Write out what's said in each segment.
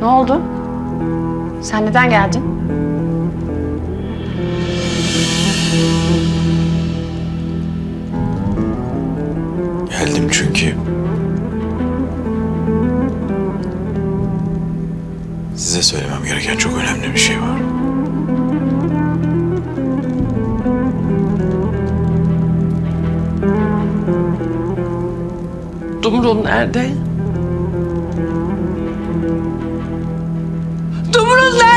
Ne oldu? Sen neden geldin? Geldim çünkü... Size söylemem gereken çok önemli bir şey var. Dumrul nerede?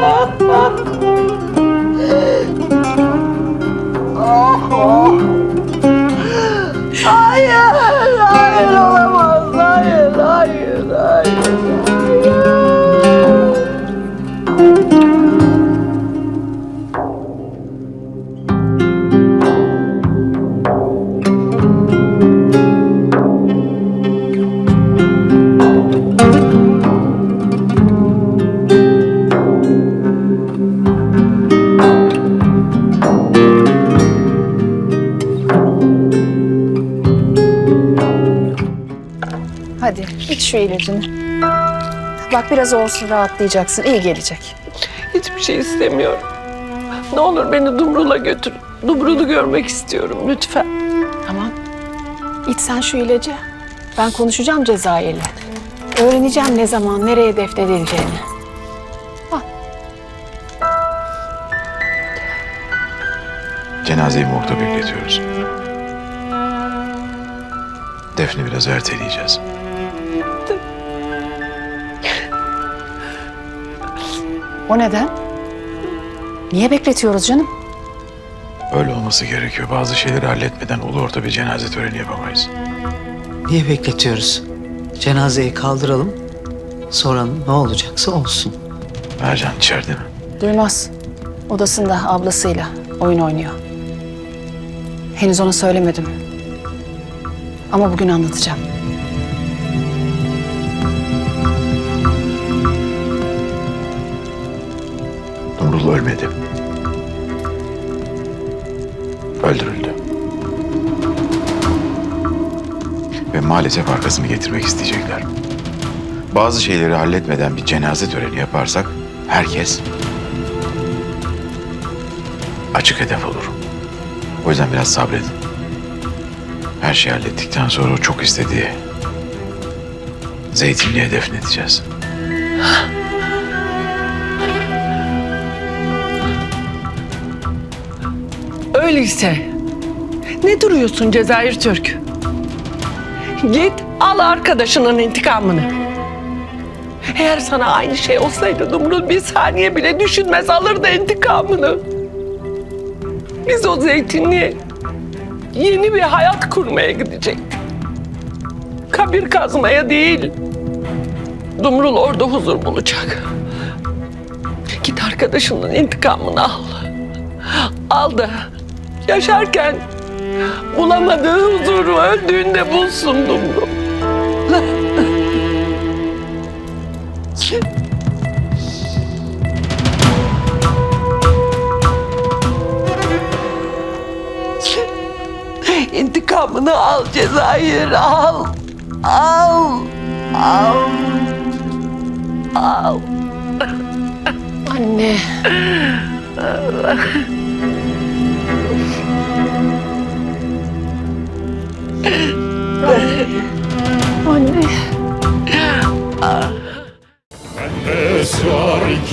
干 Hadi iç şu ilacını. Bak biraz olsun rahatlayacaksın. iyi gelecek. Hiçbir şey istemiyorum. Ne olur beni Dumrul'a götür. Dumrul'u görmek istiyorum lütfen. Tamam. İç sen şu ilacı. Ben konuşacağım Cezayir'le. Öğreneceğim ne zaman, nereye defnedileceğini. Cenazeyi morgda bekletiyoruz. Defni biraz erteleyeceğiz. O neden? Niye bekletiyoruz canım? Öyle olması gerekiyor. Bazı şeyleri halletmeden ulu orta bir cenaze töreni yapamayız. Niye bekletiyoruz? Cenazeyi kaldıralım. Sonra ne olacaksa olsun. Mercan içeride mi? Duymaz. Odasında ablasıyla oyun oynuyor. Henüz ona söylemedim. Ama bugün anlatacağım. Ölmedi. Öldürüldü. Ve maalesef arkasını getirmek isteyecekler. Bazı şeyleri halletmeden bir cenaze töreni yaparsak herkes açık hedef olur. O yüzden biraz sabredin. Her şeyi hallettikten sonra o çok istediği zeytinliğe defnedeceğiz. Öyleyse ne duruyorsun Cezayir Türk? Git al arkadaşının intikamını. Eğer sana aynı şey olsaydı Dumrul bir saniye bile düşünmez alırdı intikamını. Biz o zeytinliğe yeni bir hayat kurmaya gidecektik. Kabir kazmaya değil. Dumrul orada huzur bulacak. Git arkadaşının intikamını al. Al da yaşarken bulamadığı huzuru öldüğünde bulsun Dumru. İntikamını al Cezayir al. Al. Al. Al. Anne. Anne.